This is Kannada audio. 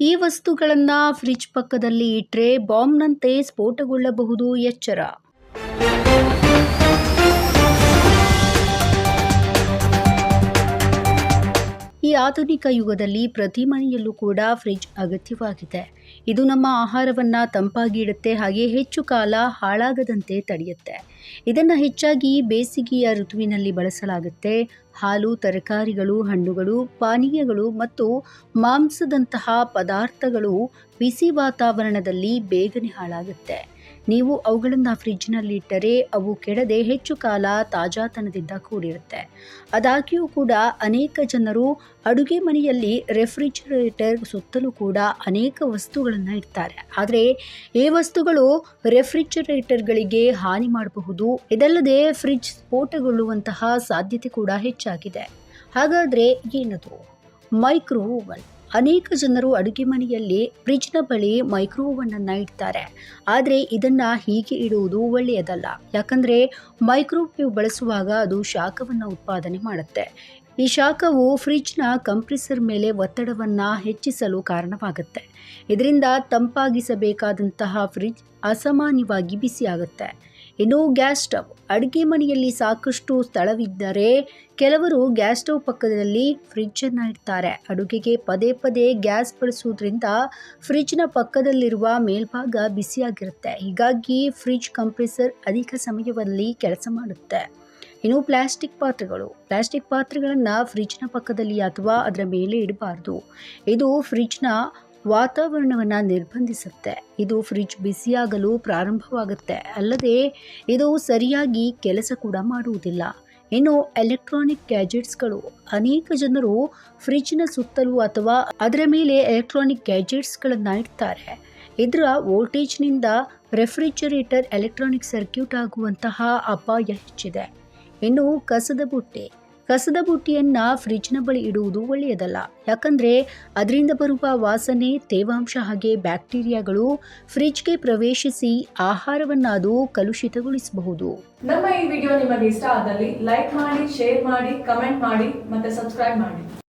ಈ ವಸ್ತುಗಳನ್ನು ಫ್ರಿಜ್ ಪಕ್ಕದಲ್ಲಿ ಇಟ್ಟರೆ ಬಾಂಬ್ನಂತೆ ಸ್ಫೋಟಗೊಳ್ಳಬಹುದು ಎಚ್ಚರ. ಆಧುನಿಕ ಯುಗದಲ್ಲಿ ಪ್ರತಿ ಮನೆಯಲ್ಲೂ ಕೂಡ ಫ್ರಿಜ್ ಅಗತ್ಯವಾಗಿದೆ. ಇದು ನಮ್ಮ ಆಹಾರವನ್ನು ತಂಪಾಗಿ ಇಡುತ್ತೆ, ಹಾಗೆ ಹೆಚ್ಚು ಕಾಲ ಹಾಳಾಗದಂತೆ ತಡೆಯುತ್ತೆ. ಇದನ್ನು ಹೆಚ್ಚಾಗಿ ಬೇಸಿಗೆಯ ಋತುವಿನಲ್ಲಿ ಬಳಸಲಾಗುತ್ತೆ. ಹಾಲು, ತರಕಾರಿಗಳು, ಹಣ್ಣುಗಳು, ಪಾನೀಯಗಳು ಮತ್ತು ಮಾಂಸದಂತಹ ಪದಾರ್ಥಗಳು ಬಿಸಿ ವಾತಾವರಣದಲ್ಲಿ ಬೇಗನೆ ಹಾಳಾಗುತ್ತೆ. ನೀವು ಅವುಗಳನ್ನು ಫ್ರಿಜ್ನಲ್ಲಿ ಇಟ್ಟರೆ ಅವು ಕೆಡದೆ ಹೆಚ್ಚು ಕಾಲ ತಾಜಾತನದಿಂದ ಕೂಡಿರುತ್ತೆ. ಆದಾಗ್ಯೂ ಕೂಡ ಅನೇಕ ಜನರು ಅಡುಗೆ ಮನೆಯಲ್ಲಿ ರೆಫ್ರಿಜರೇಟರ್ ಸುತ್ತಲೂ ಕೂಡ ಅನೇಕ ವಸ್ತುಗಳನ್ನು ಇಡ್ತಾರೆ. ಆದರೆ ಈ ವಸ್ತುಗಳು ರೆಫ್ರಿಜರೇಟರ್ಗಳಿಗೆ ಹಾನಿ ಮಾಡಬಹುದು. ಇದಲ್ಲದೆ ಫ್ರಿಜ್ ಸ್ಫೋಟಗೊಳ್ಳುವಂತಹ ಸಾಧ್ಯತೆ ಕೂಡ ಹೆಚ್ಚಾಗಿದೆ. ಹಾಗಾದರೆ ಏನದು? ಮೈಕ್ರೋ ಓವನ್ ಅನೇಕ ಜನರು ಅಡುಗೆ ಮನೆಯಲ್ಲಿ ಫ್ರಿಜ್ನ ಬಳಿ ಮೈಕ್ರೋವನ್ನನ್ನು ಇಡ್ತಾರೆ. ಆದರೆ ಇದನ್ನು ಹೀಗೆ ಇಡುವುದು ಒಳ್ಳೆಯದಲ್ಲ. ಯಾಕಂದರೆ ಮೈಕ್ರೋವೇವ್ ಬಳಸುವಾಗ ಅದು ಶಾಖವನ್ನು ಉತ್ಪಾದನೆ ಮಾಡುತ್ತೆ. ಈ ಶಾಖವು ಫ್ರಿಜ್ನ ಕಂಪ್ರೆಸರ್ ಮೇಲೆ ಒತ್ತಡವನ್ನು ಹೆಚ್ಚಿಸಲು ಕಾರಣವಾಗುತ್ತೆ. ಇದರಿಂದ ತಂಪಾಗಿಸಬೇಕಾದಂತಹ ಫ್ರಿಜ್ ಅಸಾಮಾನ್ಯವಾಗಿ ಬಿಸಿಯಾಗುತ್ತೆ. ಇನ್ನು ಗ್ಯಾಸ್ ಸ್ಟವ್. ಅಡುಗೆ ಮನೆಯಲ್ಲಿ ಸಾಕಷ್ಟು ಸ್ಥಳವಿದ್ದರೆ ಕೆಲವರು ಗ್ಯಾಸ್ ಸ್ಟವ್ ಪಕ್ಕದಲ್ಲಿ ಫ್ರಿಡ್ಜನ್ನು ಇಡ್ತಾರೆ. ಅಡುಗೆಗೆ ಪದೇ ಪದೇ ಗ್ಯಾಸ್ ಬಳಸುವುದರಿಂದ ಫ್ರಿಡ್ಜ್ನ ಪಕ್ಕದಲ್ಲಿರುವ ಮೇಲ್ಭಾಗ ಬಿಸಿಯಾಗಿರುತ್ತೆ. ಹೀಗಾಗಿ ಫ್ರಿಡ್ಜ್ ಕಂಪ್ರೆಸರ್ ಅಧಿಕ ಸಮಯದಲ್ಲಿ ಕೆಲಸ ಮಾಡುತ್ತೆ. ಇನ್ನು ಪ್ಲಾಸ್ಟಿಕ್ ಪಾತ್ರೆಗಳು. ಪ್ಲಾಸ್ಟಿಕ್ ಪಾತ್ರೆಗಳನ್ನು ಫ್ರಿಡ್ಜ್ನ ಪಕ್ಕದಲ್ಲಿ ಅಥವಾ ಅದರ ಮೇಲೆ ಇಡಬಾರ್ದು. ಇದು ಫ್ರಿಡ್ಜ್ನ ವಾತಾವರಣವನ್ನು ನಿರ್ಬಂಧಿಸುತ್ತೆ. ಇದು ಫ್ರಿಜ್ ಬಿಸಿಯಾಗಲು ಪ್ರಾರಂಭವಾಗುತ್ತೆ. ಅಲ್ಲದೆ ಇದು ಸರಿಯಾಗಿ ಕೆಲಸ ಕೂಡ ಮಾಡುವುದಿಲ್ಲ. ಇನ್ನು ಎಲೆಕ್ಟ್ರಾನಿಕ್ ಗ್ಯಾಜೆಟ್ಸ್ಗಳು ಅನೇಕ ಜನರು ಫ್ರಿಜ್ನ ಸುತ್ತಲೂ ಅಥವಾ ಅದರ ಮೇಲೆ ಎಲೆಕ್ಟ್ರಾನಿಕ್ ಗ್ಯಾಜೆಟ್ಸ್ಗಳನ್ನು ಇಡ್ತಾರೆ. ಇದರ ವೋಲ್ಟೇಜ್ನಿಂದ ರೆಫ್ರಿಜರೇಟರ್ ಎಲೆಕ್ಟ್ರಾನಿಕ್ ಸರ್ಕ್ಯೂಟ್ ಆಗುವಂತಹ ಅಪಾಯ ಹೆಚ್ಚಿದೆ. ಇನ್ನು ಕಸದ ಬುಟ್ಟಿ ಕಸದ ಬುಟ್ಟಿಯನ್ನು ಫ್ರಿಜ್ನ ಬಳಿ ಇಡುವುದು ಒಳ್ಳೆಯದಲ್ಲ. ಯಾಕಂದರೆ ಅದರಿಂದ ಬರುವ ವಾಸನೆ, ತೇವಾಂಶ ಹಾಗೆ ಬ್ಯಾಕ್ಟೀರಿಯಾಗಳು ಫ್ರಿಜ್ಗೆ ಪ್ರವೇಶಿಸಿ ಆಹಾರವನ್ನು ಅದು ಕಲುಷಿತಗೊಳಿಸಬಹುದು. ನಮ್ಮ ಈ ವಿಡಿಯೋ ನಿಮಗೆ ಇಷ್ಟ ಆದಲ್ಲಿ ಲೈಕ್ ಮಾಡಿ ಶೇರ್ ಮಾಡಿ ಕಮೆಂಟ್ ಮಾಡಿ, ಮತ್ತೆ ಸಬ್ಸ್ಕ್ರೈಬ್ ಮಾಡಿ.